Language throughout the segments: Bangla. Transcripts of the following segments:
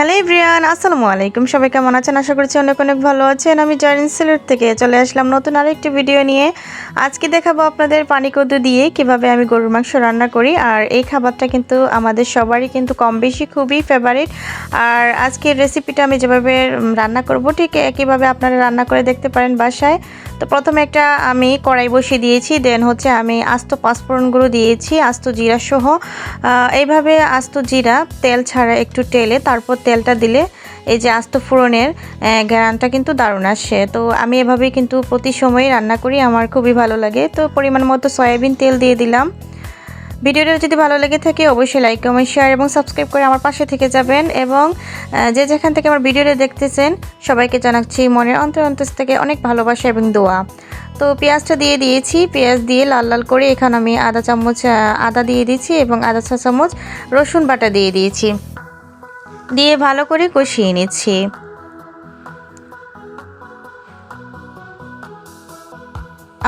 হ্যালো এভরিয়ান আসসালামু আলাইকুম। সবাই কেমন আছেন? আশা করছি অনেক অনেক ভালো আছেন। আমি জয়েন সিলেট থেকে চলে আসলাম নতুন আরেকটি ভিডিও নিয়ে। আজকে দেখাবো আপনাদের পানি কদু দিয়ে কীভাবে আমি গরুর মাংস রান্না করি। আর এই খাবারটা কিন্তু আমাদের সবারই কিন্তু কম বেশি খুবই ফেভারিট আর আজকের রেসিপিটা আমি যেভাবে রান্না করব, ঠিক একইভাবে আপনারা রান্না করে দেখতে পারেন বাসায়। তো প্রথমে একটা আমি কড়াই বসিয়ে দিয়েছি। দেন হচ্ছে আমি আস্ত পাঁচফোড়নগুলো দিয়েছি, আস্ত জিরা সহ এইভাবে আস্ত জিরা তেল ছাড়া একটু তেলে তারপর তেলটা দিলে এই যে আস্ত ফোড়নের ঘ্রানটা কিন্তু দারুণ আসে। তো আমি এভাবেই কিন্তু প্রতি সময় রান্না করি, আমার খুবই ভালো লাগে। তো পরিমাণ মতো সয়াবিন তেল দিয়ে দিলাম। ভিডিওটা যদি ভালো লেগে থাকে, অবশ্যই লাইক কমেন্ট শেয়ার এবং সাবস্ক্রাইব করে আমার পাশে থেকে যাবেন এবং যে যেখান থেকে আমার ভিডিওটা দেখতেছেন, সবাইকে জানাচ্ছি মনের অন্তর অন্তর থেকে অনেক ভালোবাসা এবং দোয়া। তো পেঁয়াজটা দিয়ে দিয়েছি। পেঁয়াজ দিয়ে লাল লাল করে এখানে আমি আদা চামচ আদা দিয়ে দিয়েছি এবং আদা চা চামচ রসুন বাটা দিয়ে দিয়েছি। দিয়ে ভালো করে কষিয়ে নিচ্ছি।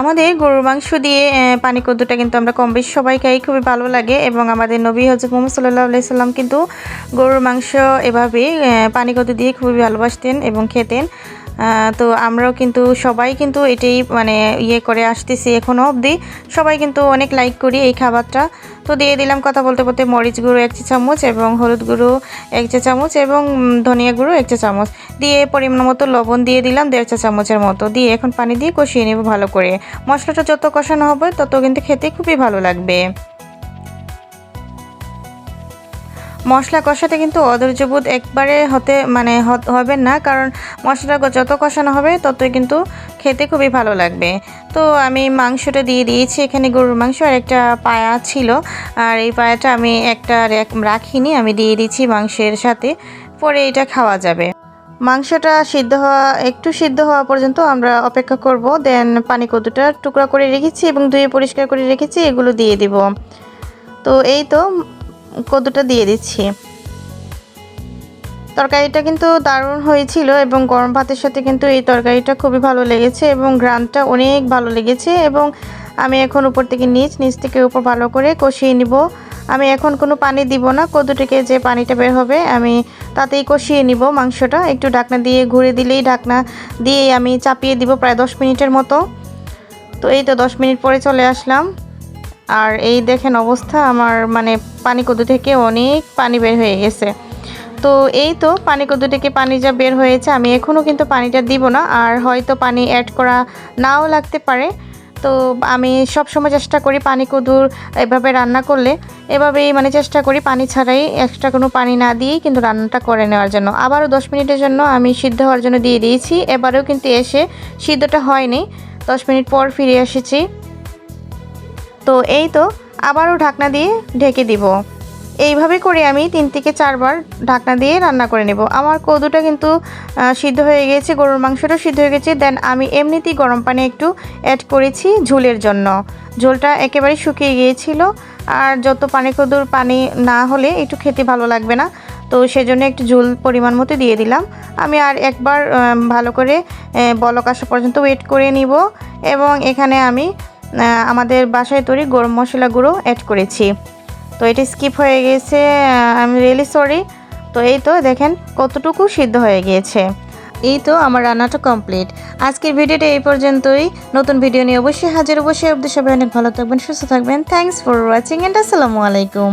আমাদের গরুর মাংস দিয়ে পানি কদ্দুটা কিন্তু আমরা কম বেশি সবাই খাই, খুবই ভালো লাগে এবং আমাদের নবী হজরত মোহাম্মদ সাল্লাহ সাল্লাম কিন্তু গরুর মাংস এভাবে পানি কদ্দু দিয়ে খুবই ভালোবাসতেন এবং খেতেন। তো আমরাও কিন্তু সবাই কিন্তু এটাই মানে ইয়ে করে আসতেছি এখনও অবধি। সবাই কিন্তু অনেক লাইক করি এই খাবারটা। তো দিয়ে দিলাম কথা বলতে বলতে মরিচ গুঁড়ো এক চা চামচ এবং হলুদ গুঁড়ো এক চা চামচ এবং ধনিয়া গুঁড়ো এক চা চামচ। দিয়ে পরিমাণ মতো লবণ দিয়ে দিলাম দেড় চা চামচের মতো। দিয়ে এখন পানি দিয়ে কষিয়ে নেব ভালো করে। মশলাটা যত কষানো হবে তত কিন্তু খেতে খুবই ভালো লাগবে। মশলা কষাতে কিন্তু অধৈর্যবোধ একবারে হতে মানে হবে না, কারণ মশলা যত কষানো হবে ততই কিন্তু খেতে খুবই ভালো লাগবে। তো আমি মাংসটা দিয়ে দিয়েছি, এখানে গরুর মাংস আর একটা পায়া ছিল। আর এই পায়াটা আমি একটা রাখিনি, আমি দিয়ে দিচ্ছি মাংসের সাথে, পরে এটা খাওয়া যাবে। মাংসটা সিদ্ধ হওয়া, একটু সিদ্ধ হওয়া পর্যন্ত আমরা অপেক্ষা করব। দেন পানি কদুটা টুকরা করে রেখেছি এবং ধুয়ে পরিষ্কার করে রেখেছি, এগুলো দিয়ে দিব। তো এই তো কদুটা দিয়ে দিচ্ছি। তরকারিটা কিন্তু দারুণ হয়েছিল এবং গরম ভাতের সাথে কিন্তু এই তরকারিটা খুবই ভালো লেগেছে এবং গ্রানটা অনেক ভালো লেগেছে এবং আমি এখন উপর থেকে নিচ নিচ থেকে উপর ভালো করে কষিয়ে নিব। আমি এখন কোনো পানি দিব না, কদু থেকে যে পানিটা বের হবে আমি তাতেই কষিয়ে নিব মাংসটা। একটু ঢাকনা দিয়ে ঘুরে দিলেই ঢাকনা দিয়ে আমি চাপিয়ে দিব প্রায় দশ মিনিটের মতো। তো এই তো দশ মিনিট পরে চলে আসলাম। আর এই দেখেন অবস্থা, আমার মানে পানি কদু থেকে অনেক পানি বের হয়ে গেছে। তো এই তো পানি কদু থেকে পানি যা বের হয়েছে, আমি এখনও কিন্তু পানিটা দিব না, আর হয়তো পানি অ্যাড করা নাও লাগতে পারে। তো আমি সব সময় চেষ্টা করি পানি কদুর এভাবে রান্না করলে। এভাবেই মানে চেষ্টা করি পানি ছাড়াই এক্সট্রা কোনো পানি না দিয়েই কিন্তু রান্নাটা করে নেওয়ার জন্য। আবারও দশ মিনিটের জন্য আমি সিদ্ধ হওয়ার জন্য দিয়ে দিয়েছি, এবারেও কিন্তু এসে সিদ্ধটা হয়নি। দশ মিনিট পর ফিরে এসেছি। তো এই তো, আবারও ঢাকনা দিয়ে ঢেকে দিব। এইভাবে করে আমি তিন থেকে চারবার ঢাকনা দিয়ে রান্না করে নেব। আমার কদুটা কিন্তু সিদ্ধ হয়ে গেছে, গরুর মাংসটাও সিদ্ধ হয়ে গেছে। দেন আমি এমনিতেই গরম পানি একটু অ্যাড করেছি ঝোলের জন্য। ঝোলটা একেবারে শুকিয়ে গিয়েছিল। আর যত পানি কদুর পানি না হলে একটু খেতে ভালো লাগবে না। তো সেজন্য একটু ঝোল পরিমাণ মতো দিয়ে দিলাম। আমি আর একবার ভালো করে বলক আসা পর্যন্ত ওয়েট করে নিব। এবং এখানে আমি আমাদের বাসায় তৈরি গরম মশলা গুঁড়ো অ্যাড করেছি। তো এটা স্কিপ হয়ে গেছে আই এম রিয়েলি সরি তো এই তো দেখেন কতটুকু সিদ্ধ হয়ে গিয়েছে। এই তো আমার রান্নাটা কমপ্লিট আজকের ভিডিওটা এই পর্যন্তই। নতুন ভিডিও নিয়ে অবশ্যই হাজির অবশ্যই অবধি সবাই অনেক ভালো থাকবেন, সুস্থ থাকবেন। থ্যাংকস ফর ওয়াচিং অ্যান্ড আসসালামু আলাইকুম।